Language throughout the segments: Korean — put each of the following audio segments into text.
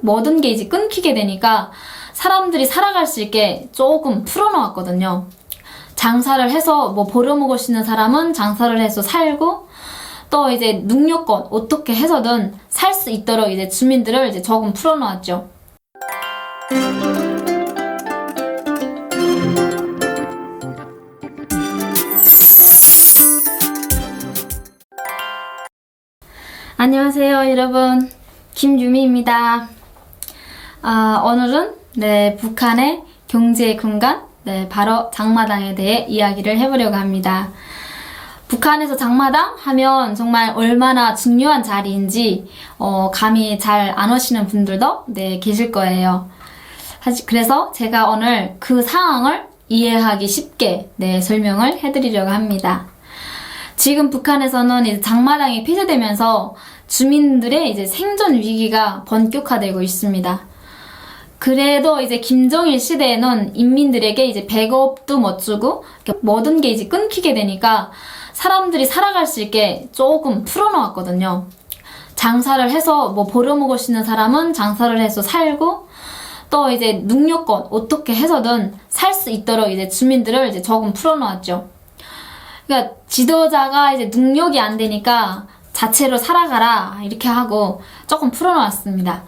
모든 게 이제 끊기게 되니까 사람들이 살아갈 수 있게 조금 풀어놓았거든요. 장사를 해서 뭐 벌어먹을 수 있는 사람은 장사를 해서 살고 또 이제 능력껏 어떻게 해서든 살 수 있도록 이제 주민들을 이제 조금 풀어놓았죠. 안녕하세요, 여러분. 김유미입니다. 아, 오늘은 네, 북한의 경제 공간, 네, 바로 장마당에 대해 이야기를 해보려고 합니다. 북한에서 장마당 하면 정말 얼마나 중요한 자리인지 어, 감이 잘 안 오시는 분들도 네, 계실 거예요. 사실 그래서 제가 오늘 그 상황을 이해하기 쉽게 네, 설명을 해드리려고 합니다. 지금 북한에서는 장마당이 폐쇄되면서 주민들의 이제 생존 위기가 본격화되고 있습니다. 그래도 이제 김정일 시대에는 인민들에게 이제 배급도 못 주고 모든 게 이제 끊기게 되니까 사람들이 살아갈 수 있게 조금 풀어놓았거든요. 장사를 해서 뭐 벌어먹을 수 있는 사람은 장사를 해서 살고 또 이제 능력껏 어떻게 해서든 살 수 있도록 이제 주민들을 이제 조금 풀어놓았죠. 그러니까 지도자가 이제 능력이 안 되니까 자체로 살아가라 이렇게 하고 조금 풀어놓았습니다.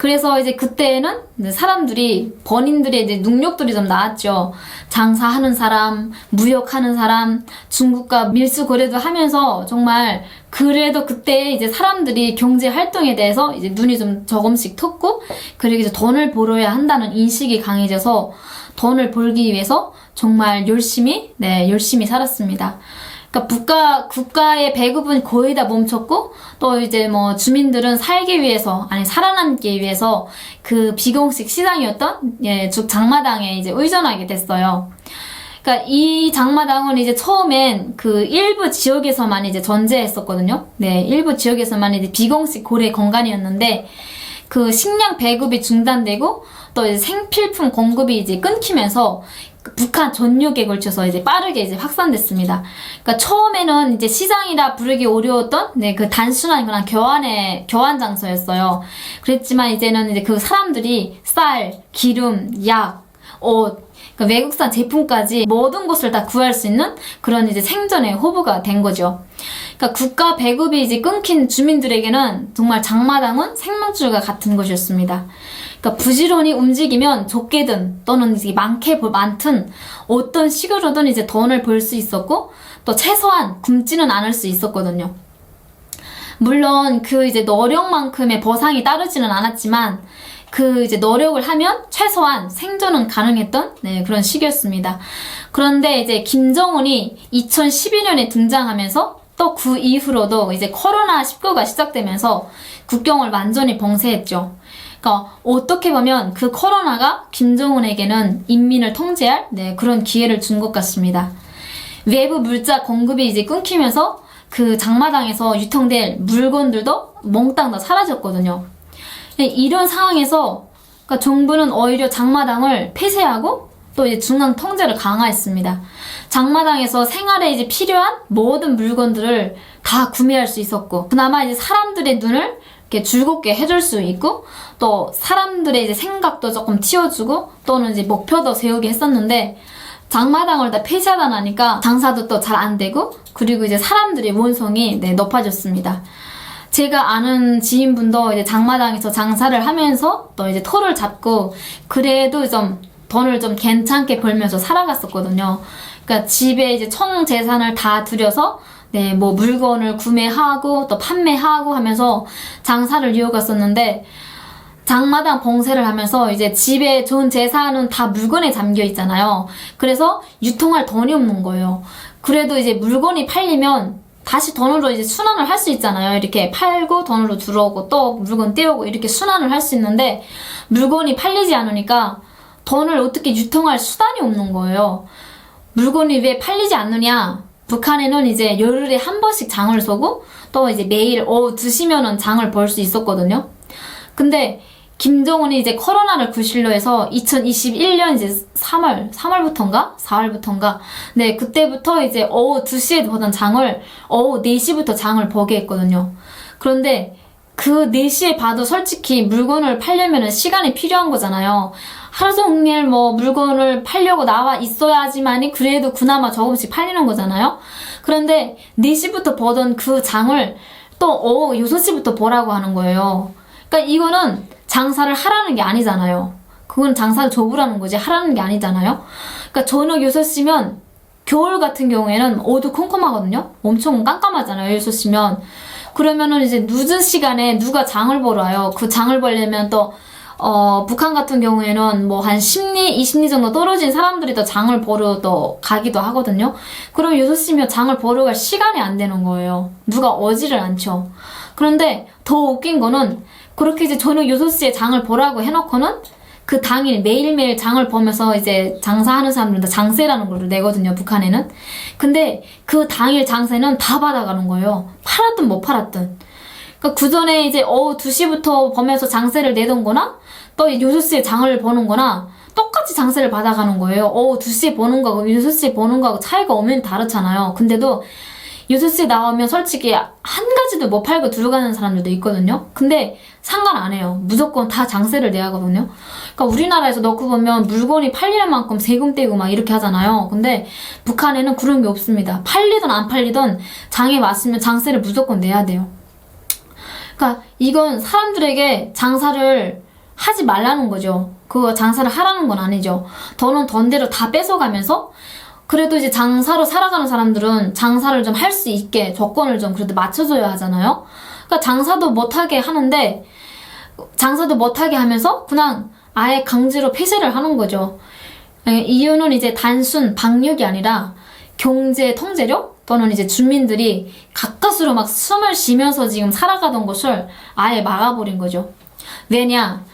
그래서 이제 그때는 사람들이 본인들의 이제 능력들이 좀 나왔죠. 장사하는 사람, 무역하는 사람, 중국과 밀수 거래도 하면서 정말 그래도 그때 이제 사람들이 경제 활동에 대해서 이제 눈이 좀 조금씩 텄고 그리고 이제 돈을 벌어야 한다는 인식이 강해져서 돈을 벌기 위해서 정말 열심히 네 열심히 살았습니다. 그러니까 국가 국가의 배급은 거의 다 멈췄고 또 이제 뭐 주민들은 살기 위해서 아니 살아남기 위해서 그 비공식 시장이었던 예 죽 장마당에 이제 의존하게 됐어요. 그러니까 이 장마당은 이제 처음엔 그 일부 지역에서만 이제 존재했었거든요. 네, 일부 지역에서만 이제 비공식 고래 공간이었는데 그 식량 배급이 중단되고 또 이제 생필품 공급이 이제 끊기면서 그 북한 전역에 걸쳐서 이제 빠르게 이제 확산됐습니다. 그러니까 처음에는 이제 시장이라 부르기 어려웠던 네, 그 단순한 그런 교환의 교환 장소였어요. 그랬지만 이제는 이제 그 사람들이 쌀, 기름, 약, 옷, 그러니까 외국산 제품까지 모든 것을 다 구할 수 있는 그런 이제 생존의 호부가 된 거죠. 그러니까 국가 배급이 이제 끊긴 주민들에게는 정말 장마당은 생명줄과 같은 것이었습니다. 그러니까 부지런히 움직이면 적게든 또는 이제 많게 많든 어떤 식으로든 이제 돈을 벌 수 있었고 또 최소한 굶지는 않을 수 있었거든요. 물론 그 이제 노력만큼의 보상이 따르지는 않았지만 그 이제 노력을 하면 최소한 생존은 가능했던 네, 그런 시기였습니다. 그런데 이제 김정은이 2012년에 등장하면서 또 그 이후로도 이제 코로나 19가 시작되면서 국경을 완전히 봉쇄했죠. 그러니까 어떻게 보면 그 코로나가 김정은에게는 인민을 통제할 네, 그런 기회를 준 것 같습니다. 외부 물자 공급이 이제 끊기면서 그 장마당에서 유통될 물건들도 몽땅 다 사라졌거든요. 이런 상황에서 그러니까 정부는 오히려 장마당을 폐쇄하고 또 이제 중앙 통제를 강화했습니다. 장마당에서 생활에 이제 필요한 모든 물건들을 다 구매할 수 있었고 그나마 이제 사람들의 눈을 이렇게 즐겁게 해줄 수 있고 또 사람들의 이제 생각도 조금 틔워주고 또는 이제 목표도 세우게 했었는데 장마당을 다 폐쇄하다 나니까 장사도 또 잘 안 되고 그리고 이제 사람들의 원성이 네, 높아졌습니다. 제가 아는 지인분도 이제 장마당에서 장사를 하면서 또 이제 토를 잡고 그래도 좀 돈을 좀 괜찮게 벌면서 살아갔었거든요. 그러니까 집에 이제 총 재산을 다 들여서 네, 뭐 물건을 구매하고 또 판매하고 하면서 장사를 이어갔었는데 장마당 봉쇄를 하면서 이제 집에 좋은 재산은 다 물건에 잠겨 있잖아요. 그래서 유통할 돈이 없는 거예요. 그래도 이제 물건이 팔리면 다시 돈으로 이제 순환을 할 수 있잖아요. 이렇게 팔고 돈으로 들어오고 또 물건 떼오고 이렇게 순환을 할 수 있는데 물건이 팔리지 않으니까 돈을 어떻게 유통할 수단이 없는 거예요. 물건이 왜 팔리지 않느냐? 북한에는 이제 열흘에 한 번씩 장을 서고 또 이제 매일 오후 2시면은 장을 볼수 있었거든요. 근데 김정은이 이제 코로나를 구실로 해서 2021년 이제 3월, 3월부터인가? 4월부터인가? 네, 그때부터 이제 오후 2시에 보던 장을 오후 4시부터 장을 보게 했거든요. 그런데 그 4시에 봐도 솔직히 물건을 팔려면 시간이 필요한 거잖아요. 하루 종일 뭐 물건을 팔려고 나와 있어야지만이 그래도 그나마 조금씩 팔리는 거잖아요. 그런데 4시부터 보던 그 장을 또 오후 6시부터 보라고 하는 거예요. 그러니까 이거는 장사를 하라는 게 아니잖아요. 그건 장사를 접으라는 거지 하라는 게 아니잖아요. 그러니까 저녁 6시면 겨울 같은 경우에는 어두컴컴하거든요. 엄청 깜깜하잖아요. 6시면. 그러면은 이제 늦은 시간에 누가 장을 보러 와요. 그 장을 보려면 또 어, 북한 같은 경우에는 뭐 한 10리, 20리 정도 떨어진 사람들이 또 장을 보러 또 가기도 하거든요. 그럼 6시면 장을 보러 갈 시간이 안 되는 거예요. 누가 오지를 않죠. 그런데 더 웃긴 거는 그렇게 이제 저녁 6시에 장을 보라고 해놓고는 그 당일 매일매일 장을 보면서 이제 장사하는 사람들은 다 장세라는 걸 내거든요, 북한에는. 근데 그 당일 장세는 다 받아가는 거예요. 팔았든 못 팔았든. 그러니까 그 전에 이제 오후 2시부터 보면서 장세를 내던 거나 또 6시에 장을 보는 거나 똑같이 장세를 받아가는 거예요. 오후 2시에 보는 거하고 6시에 보는 거하고 차이가 오면 다르잖아요. 근데도 6시에 나오면 솔직히 한 가지도 못 팔고 들어가는 사람들도 있거든요. 근데 상관 안 해요. 무조건 다 장세를 내야 하거든요. 그러니까 우리나라에서 넣고 보면 물건이 팔리는 만큼 세금 떼고 막 이렇게 하잖아요. 근데 북한에는 그런 게 없습니다. 팔리든 안 팔리든 장에 맞으면 장세를 무조건 내야 돼요. 그러니까 이건 사람들에게 장사를 하지 말라는 거죠. 그거 장사를 하라는 건 아니죠. 더는 던대로 다 뺏어가면서 그래도 이제 장사로 살아가는 사람들은 장사를 좀 할 수 있게 조건을 좀 그래도 맞춰줘야 하잖아요. 그러니까 장사도 못하게 하는데 장사도 못하게 하면서 그냥 아예 강제로 폐쇄를 하는 거죠. 예, 이유는 이제 단순 방역이 아니라 경제 통제력 또는 이제 주민들이 가까스로 막 숨을 쉬면서 지금 살아가던 것을 아예 막아버린 거죠. 왜냐?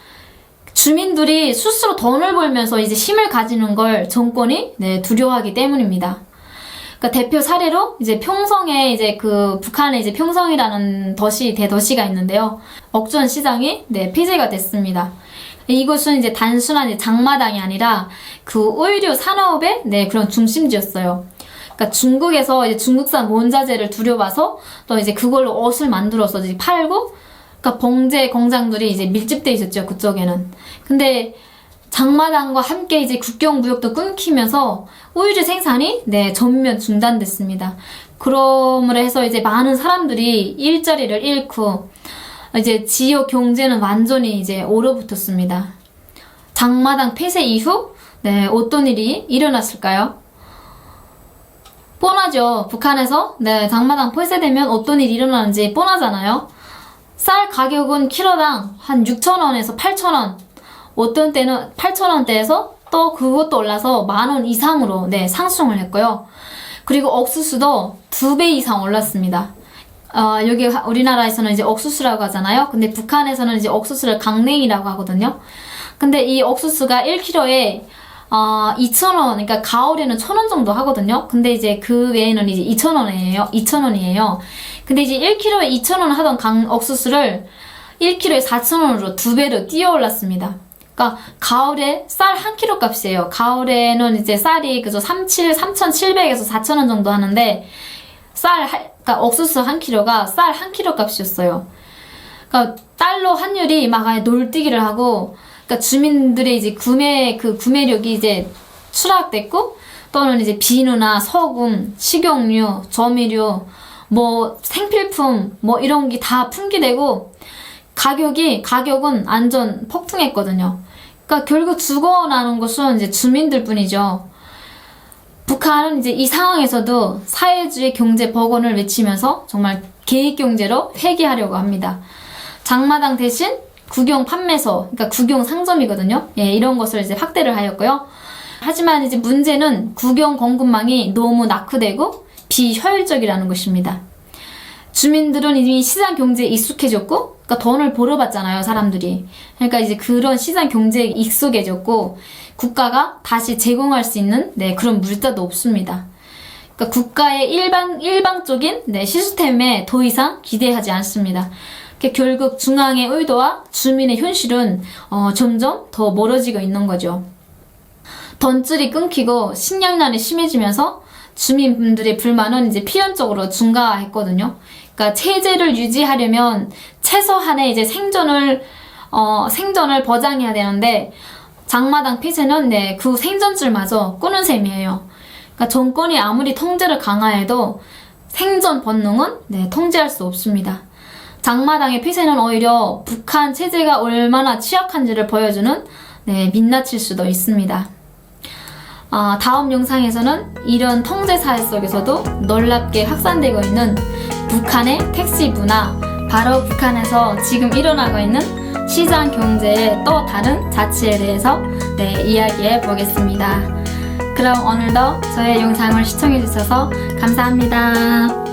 주민들이 스스로 돈을 벌면서 이제 힘을 가지는 걸 정권이 네, 두려워하기 때문입니다. 그러니까 대표 사례로 이제 평성에 이제 그 북한에 이제 평성이라는 도시 대도시가 있는데요. 억전 시장이 네, 폐쇄가 됐습니다. 이곳은 이제 단순한 장마당이 아니라 그 의류 산업의 네, 그런 중심지였어요. 그러니까 중국에서 이제 중국산 원자재를 들여와서 또 이제 그걸로 옷을 만들어서 이제 팔고 그러니까 봉제 공장들이 이제 밀집돼 있었죠 그쪽에는. 근데 장마당과 함께 이제 국경 무역도 끊기면서 오일의 생산이 네 전면 중단됐습니다. 그러므로 해서 이제 많은 사람들이 일자리를 잃고 이제 지역 경제는 완전히 이제 얼어붙었습니다. 장마당 폐쇄 이후 네 어떤 일이 일어났을까요? 뻔하죠. 북한에서 네 장마당 폐쇄되면 어떤 일이 일어나는지 뻔하잖아요. 쌀 가격은 키로당 한 6,000원에서 8,000원, 어떤 때는 8,000원대에서 또 그것도 올라서 만 원 이상으로 네, 상승을 했고요. 그리고 옥수수도 두 배 이상 올랐습니다. 어, 여기 하- 우리나라에서는 이제 옥수수라고 하잖아요. 근데 북한에서는 이제 옥수수를 강냉이라고 하거든요. 근데 이 옥수수가 1kg에 어, 2,000원, 그러니까 가을에는 1,000원 정도 하거든요. 근데 이제 그 외에는 이제 2,000원이에요. 2,000원이에요. 근데 이제 1kg에 2,000원 하던 강 옥수수를 1kg에 4,000원으로 두 배로 뛰어 올랐습니다. 그러니까 가을에 쌀한 킬로 값이에요. 가을에는 이제 쌀이 그저 37, 3,700에서 4,000원 정도 하는데 쌀, 한- 그러니까 옥수수 한 킬로가 쌀한 킬로 값이었어요. 그러니까 달러 환율이 막 아예 놀뛰기를 하고 그러니까 주민들의 이제 구매 그 구매력이 이제 추락됐고 또는 이제 비누나 소금, 식용유, 조미료, 뭐 생필품 뭐 이런 게 다 품귀되고 가격이 가격은 완전 폭등했거든요. 그러니까 결국 죽어나는 것은 이제 주민들 뿐이죠. 북한은 이제 이 상황에서도 사회주의 경제 복원을 외치면서 정말 계획 경제로 회귀하려고 합니다. 장마당 대신 국영 판매소, 그러니까 국영 상점이거든요. 예, 이런 것을 이제 확대를 하였고요. 하지만 이제 문제는 국영 공급망이 너무 낙후되고 비효율적이라는 것입니다. 주민들은 이미 시장 경제에 익숙해졌고, 그러니까 돈을 벌어봤잖아요, 사람들이. 그러니까 이제 그런 시장 경제에 익숙해졌고, 국가가 다시 제공할 수 있는 네, 그런 물자도 없습니다. 그러니까 국가의 일방 일방적인 네, 시스템에 더 이상 기대하지 않습니다. 결국 중앙의 의도와 주민의 현실은 어, 점점 더 멀어지고 있는 거죠. 던줄이 끊기고 식량난이 심해지면서 주민분들의 불만은 이제 필연적으로 증가했거든요. 그러니까 체제를 유지하려면 최소한의 이제 생존을 어, 생존을 보장해야 되는데 장마당 폐쇄는 네, 그 생존줄마저 끊은 셈이에요. 그러니까 정권이 아무리 통제를 강화해도 생존 본능은 네, 통제할 수 없습니다. 장마당의 폐쇄는 오히려 북한 체제가 얼마나 취약한지를 보여주는 네, 민낯일 수도 있습니다. 아, 다음 영상에서는 이런 통제 사회 속에서도 놀랍게 확산되고 있는 북한의 택시 문화, 바로 북한에서 지금 일어나고 있는 시장 경제의 또 다른 자치에 대해서 네, 이야기해 보겠습니다. 그럼 오늘도 저의 영상을 시청해 주셔서 감사합니다.